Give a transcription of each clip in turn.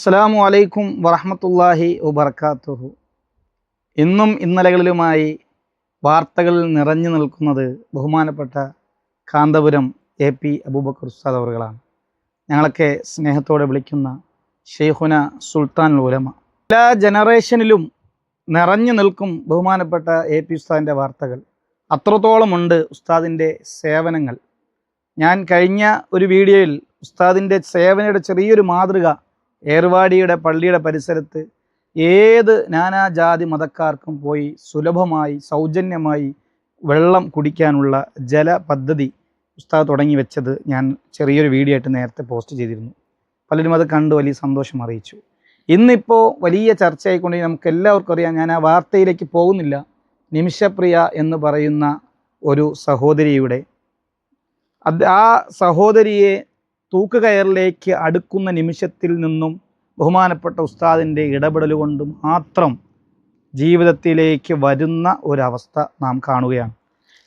അസ്സലാമു അലൈക്കും വറഹമത്തല്ലാഹി വബർക്കാത്തുഹു ഇന്നും ഇന്നലകളിലുമായി വാർത്തകളിൽ നിറഞ്ഞു നിൽക്കുന്നത് ബഹുമാനപ്പെട്ട കാന്തപുരം എ പി അബൂബക്കർ ഉസ്താദ് അവറുകളാണ് ഞങ്ങളൊക്കെ സ്നേഹത്തോടെ വിളിക്കുന്ന ഷെയ്ഖുന സുൽത്താൻ ഉലമ. എല്ലാ ജനറേഷനിലും നിറഞ്ഞു നിൽക്കും ബഹുമാനപ്പെട്ട എ പി ഉസ്താദിന്റെ വാർത്തകൾ. അത്രത്തോളമുണ്ട് ഉസ്താദിന്റെ സേവനങ്ങൾ. ഞാൻ കഴിഞ്ഞ ഒരു വീഡിയോയിൽ ഉസ്താദിന്റെ സേവനയുടെ ചെറിയൊരു മാതൃക ഏർവാടിയുടെ പള്ളിയുടെ പരിസരത്ത് ഏത് നാനാജാതി മതക്കാർക്കും പോയി സുലഭമായി സൗജന്യമായി വെള്ളം കുടിക്കാനുള്ള ജല പദ്ധതി ഉസ്താദ് തുടങ്ങി വെച്ചത് ഞാൻ ചെറിയൊരു വീഡിയോ ആയിട്ട് നേരത്തെ പോസ്റ്റ് ചെയ്തിരുന്നു. പലരും അത് കണ്ട് വലിയ സന്തോഷം അറിയിച്ചു. ഇന്നിപ്പോൾ വലിയ ചർച്ചയായിക്കൊണ്ട് നമുക്ക് എല്ലാവർക്കും അറിയാം ഞാൻ ആ വാർത്തയിലേക്ക് പോകുന്നില്ല. നിമിഷപ്രിയ എന്ന് പറയുന്ന ഒരു സഹോദരിയുടെ ആ സഹോദരിയെ തൂക്കുകയറിലേക്ക് അടുക്കുന്ന നിമിഷത്തിൽ നിന്നും ബഹുമാനപ്പെട്ട ഉസ്താദിന്റെ ഇടപെടൽ കൊണ്ട് മാത്രം ജീവിതത്തിലേക്ക് വരുന്ന ഒരവസ്ഥ നാം കാണുകയാണ്.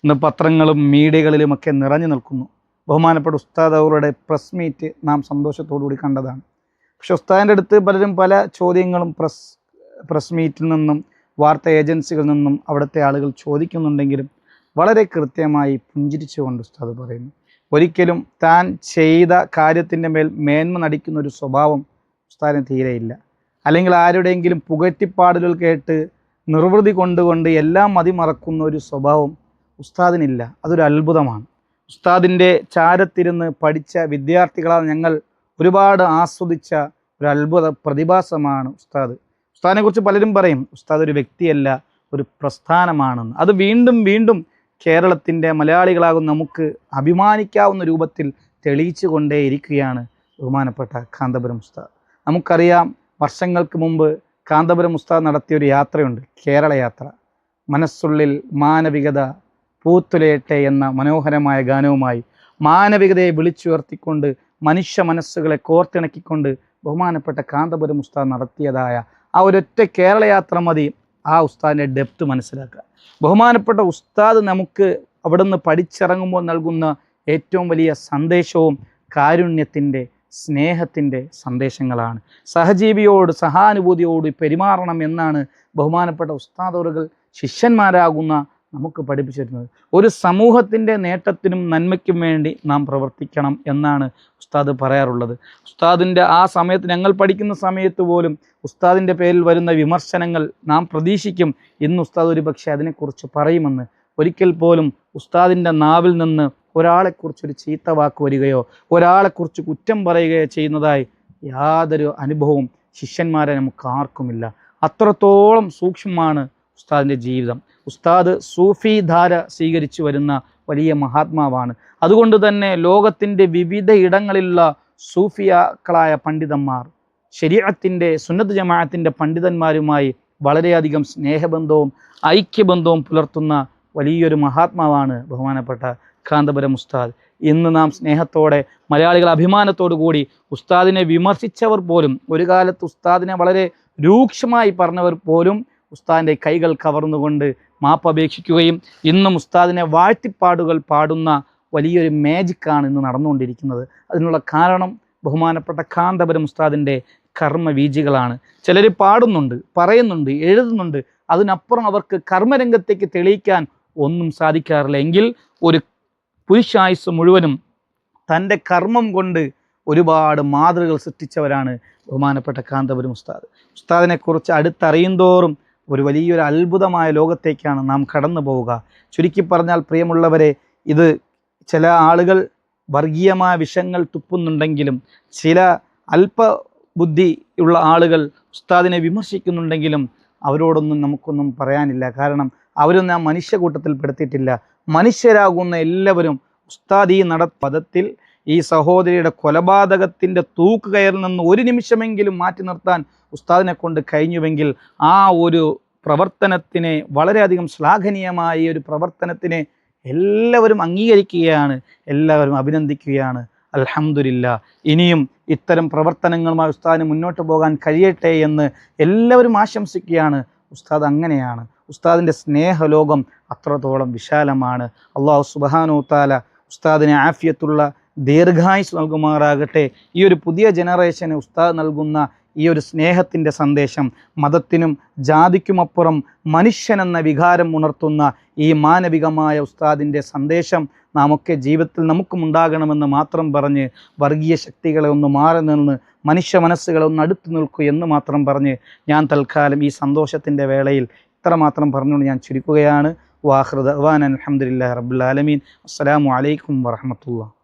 ഇന്ന് പത്രങ്ങളും മീഡിയകളിലുമൊക്കെ നിറഞ്ഞു നിൽക്കുന്നു. ബഹുമാനപ്പെട്ട ഉസ്താദ് അവരുടെ പ്രസ് മീറ്റ് നാം സന്തോഷത്തോടു കൂടി കണ്ടതാണ്. പക്ഷെ ഉസ്താദിന്റെ അടുത്ത് പലരും പല ചോദ്യങ്ങളും പ്രസ് പ്രസ് മീറ്റിൽ നിന്നും വാർത്താ ഏജൻസികളിൽ നിന്നും അവിടുത്തെ ആളുകൾ ചോദിക്കുന്നുണ്ടെങ്കിലും വളരെ കൃത്യമായി പുഞ്ചിരിച്ചുകൊണ്ട് ഉസ്താദ് പറയുന്നു. ഒരിക്കലും താൻ ചെയ്ത കാര്യത്തിന്റെ മേൽ മേന്മ നടിക്കുന്ന ഒരു സ്വഭാവം ഉസ്താദിന് തീരെയില്ല. അല്ലെങ്കിൽ ആരുടെയെങ്കിലും പുകറ്റിപ്പാടലുകൾ കേട്ട് നിർവൃതി കൊണ്ടുകൊണ്ട് എല്ലാം മതിമറക്കുന്ന ഒരു സ്വഭാവം ഉസ്താദിനില്ല. അതൊരു അത്ഭുതമാണ്. ഉസ്താദിന്റെ ചാരത്തിരുന്ന് പഠിച്ച വിദ്യാർത്ഥികളാൽ ഞങ്ങൾ ഒരുപാട് ആസ്വദിച്ച ഒരു അത്ഭുത പ്രതിഭാസമാണ് ഉസ്താദ്. ഉസ്താദിനെക്കുറിച്ച് പലരും പറയും ഉസ്താദ് ഒരു വ്യക്തിയല്ല ഒരു പ്രസ്ഥാനമാണെന്ന്. അത് വീണ്ടും വീണ്ടും കേരളത്തിന്റെ മലയാളികളാകും നമുക്ക് അഭിമാനിക്കാവുന്ന രൂപത്തിൽ തെളിയിച്ചു കൊണ്ടേയിരിക്കുകയാണ് ബഹുമാനപ്പെട്ട കാന്തപുരം ഉസ്താദ്. നമുക്കറിയാം വർഷങ്ങൾക്ക് മുമ്പ് കാന്തപുരം ഉസ്താദ് നടത്തിയ ഒരു യാത്രയുണ്ട് കേരള യാത്ര. മനസ്സുള്ളിൽ മാനവികത പൂത്തുലയട്ടെ എന്ന മനോഹരമായ ഗാനവുമായി മാനവികതയെ വിളിച്ചുയർത്തിക്കൊണ്ട് മനുഷ്യ മനസ്സുകളെ കോർത്തിണക്കിക്കൊണ്ട് ബഹുമാനപ്പെട്ട കാന്തപുരം ഉസ്താദ് നടത്തിയതായ ആ ഒരൊറ്റ കേരളയാത്ര മതി ആ ഉസ്താദിന്റെ ഡെപ്ത് മനസ്സിലാക്കുക. ബഹുമാനപ്പെട്ട ഉസ്താദ് നമുക്ക് അവിടെ നിന്ന് പഠിച്ചിറങ്ങുമ്പോൾ നൽകുന്ന ഏറ്റവും വലിയ സന്ദേശവും കാരുണ്യത്തിന്റെ സ്നേഹത്തിന്റെ സന്ദേശങ്ങളാണ്. സഹജീവിയോട് സഹാനുഭൂതിയോട് പെരുമാറണം എന്നാണ് ബഹുമാനപ്പെട്ട ഉസ്താദോറുകൾ ശിഷ്യന്മാരാകുന്ന നമുക്ക് പഠിപ്പിച്ചിരുന്നത്. ഒരു സമൂഹത്തിന്റെ നേട്ടത്തിനും നന്മയ്ക്കും വേണ്ടി നാം പ്രവർത്തിക്കണം എന്നാണ് ഉസ്താദ് പറയാറുള്ളത്. ഉസ്താദിന്റെ ആ സമയത്ത് ഞങ്ങൾ പഠിക്കുന്ന സമയത്ത് പോലും ഉസ്താദിന്റെ പേരിൽ വരുന്ന വിമർശനങ്ങൾ നാം പ്രതീക്ഷിക്കും. ഇന്ന് ഉസ്താദ് ഒരു പക്ഷേ അതിനെക്കുറിച്ച് പറയുമെന്ന്. ഒരിക്കൽ പോലും ഉസ്താദിന്റെ നാവിൽ നിന്ന് ഒരാളെക്കുറിച്ചൊരു ചീത്ത വാക്ക് വരികയോ ഒരാളെക്കുറിച്ച് കുറ്റം പറയുകയോ ചെയ്യുന്നതായി യാതൊരു അനുഭവവും ശിഷ്യന്മാരെ നമുക്ക് ആർക്കുമില്ല. അത്രത്തോളം സൂക്ഷ്മമാണ് ഉസ്താദിന്റെ ജീവിതം. ഉസ്താദ് സൂഫി ധാര സ്വീകരിച്ചു വരുന്ന വലിയ മഹാത്മാവാണ്. അതുകൊണ്ട് തന്നെ ലോകത്തിന്റെ വിവിധ ഇടങ്ങളിലുള്ള സൂഫിയാക്കളായ പണ്ഡിതന്മാർ ശരീരത്തിന്റെ സുന്നത്ത് ജമാഅത്തിന്റെ പണ്ഡിതന്മാരുമായി വളരെയധികം സ്നേഹബന്ധവും ഐക്യബന്ധവും പുലർത്തുന്ന വലിയൊരു മഹാത്മാവാണ് ബഹുമാനപ്പെട്ട കാന്തപുരം ഉസ്താദ്. ഇന്ന് നാം സ്നേഹത്തോടെ മലയാളികൾ അഭിമാനത്തോടു കൂടി ഉസ്താദിനെ വിമർശിച്ചവർ പോലും ഒരു കാലത്ത് ഉസ്താദിനെ വളരെ രൂക്ഷമായി പറഞ്ഞവർ പോലും ഉസ്താദിന്റെ കൈകൾ കവർന്നുകൊണ്ട് മാപ്പ് അപേക്ഷിക്കുകയും ഇന്നും ഉസ്താദിനെ വാഴ്ത്തിപ്പാടുകൾ പാടുന്ന വലിയൊരു മാജിക്കാണ് ഇന്ന് നടന്നുകൊണ്ടിരിക്കുന്നത്. അതിനുള്ള കാരണം ബഹുമാനപ്പെട്ട കാന്തപുരം ഉസ്താദിന്റെ കർമ്മവീജികളാണ് ചിലർ പാടുന്നുണ്ട് പറയുന്നുണ്ട് എഴുതുന്നുണ്ട്. അതിനപ്പുറം അവർക്ക് കർമ്മരംഗത്തേക്ക് തെളിയിക്കാൻ ഒന്നും സാധിക്കാറില്ല. എങ്കിൽ ഒരു പുരുഷായുസ് മുഴുവനും തന്റെ കർമ്മം കൊണ്ട് ഒരുപാട് മാതൃകൾ സൃഷ്ടിച്ചവരാണ് ബഹുമാനപ്പെട്ട കാന്തപുരം ഉസ്താദ്. ഉസ്താദിനെക്കുറിച്ച് അടുത്തറിയുന്തോറും ഒരു വലിയൊരു അത്ഭുതമായ ലോകത്തേക്കാണ് നാം കടന്നു പോവുക. ചുരുക്കി പറഞ്ഞാൽ പ്രിയമുള്ളവരെ ഇത് ചില ആളുകൾ വർഗീയമായ വിഷങ്ങൾ തുപ്പുന്നുണ്ടെങ്കിലും ചില അല്പ ഉള്ള ആളുകൾ ഉസ്താദിനെ വിമർശിക്കുന്നുണ്ടെങ്കിലും അവരോടൊന്നും നമുക്കൊന്നും പറയാനില്ല. കാരണം അവരൊന്നും ആ മനുഷ്യക്കൂട്ടത്തിൽ പെടുത്തിയിട്ടില്ല. മനുഷ്യരാകുന്ന എല്ലാവരും ഉസ്താദി നട പദത്തിൽ ഈ സഹോദരിയുടെ കൊലപാതകത്തിന്റെ തൂക്കുകയറിൽ നിന്ന് ഒരു നിമിഷമെങ്കിലും മാറ്റി നിർത്താൻ ഉസ്താദിനെ കൊണ്ട് കഴിഞ്ഞുവെങ്കിൽ ആ ഒരു പ്രവർത്തനത്തിനെ വളരെയധികം ശ്ലാഘനീയമായ ഒരു പ്രവർത്തനത്തിനെ എല്ലാവരും അംഗീകരിക്കുകയാണ് എല്ലാവരും അഭിനന്ദിക്കുകയാണ്. അലഹമുല്ല ഇനിയും ഇത്തരം പ്രവർത്തനങ്ങളുമായി ഉസ്താദിന് മുന്നോട്ട് പോകാൻ കഴിയട്ടെ എന്ന് എല്ലാവരും ആശംസിക്കുകയാണ്. ഉസ്താദ് അങ്ങനെയാണ്. ഉസ്താദിന്റെ സ്നേഹലോകം അത്രത്തോളം വിശാലമാണ്. അള്ളാഹു സുബാനു താല ഉസ്താദിനെ ആഫിയത്തുള്ള ദീർഘായുസ് നൽകുമാറാകട്ടെ. ഈ ഒരു പുതിയ ജനറേഷന് ഉസ്താദ് നൽകുന്ന ഈ ഒരു സ്നേഹത്തിന്റെ സന്ദേശം മതത്തിനും ജാതിക്കുമപ്പുറം മനുഷ്യനെന്ന വികാരം ഉണർത്തുന്ന ഈ മാനവികമായ ഉസ്താദിന്റെ സന്ദേശം നാമൊക്കെ ജീവിതത്തിൽ നമുക്കും ഉണ്ടാകണമെന്ന് മാത്രം പറഞ്ഞ് വർഗീയ ശക്തികളെ ഒന്ന് മാറി നിന്ന് മനുഷ്യ മനസ്സുകളെ ഒന്ന് അടുത്തു നിൽക്കൂ എന്ന് മാത്രം പറഞ്ഞ് ഞാൻ തൽക്കാലം ഈ സന്തോഷത്തിന്റെ വേളയിൽ ഇത്രമാത്രം പറഞ്ഞുകൊണ്ട് ഞാൻ ചുരുക്കുകയാണ്. വാഹൃദ് അവാൻ അലഹമുല്ലാ റബ്ബുലാലമീൻ അസ്സലാമു അലൈക്കും വറഹമത്തുള്ള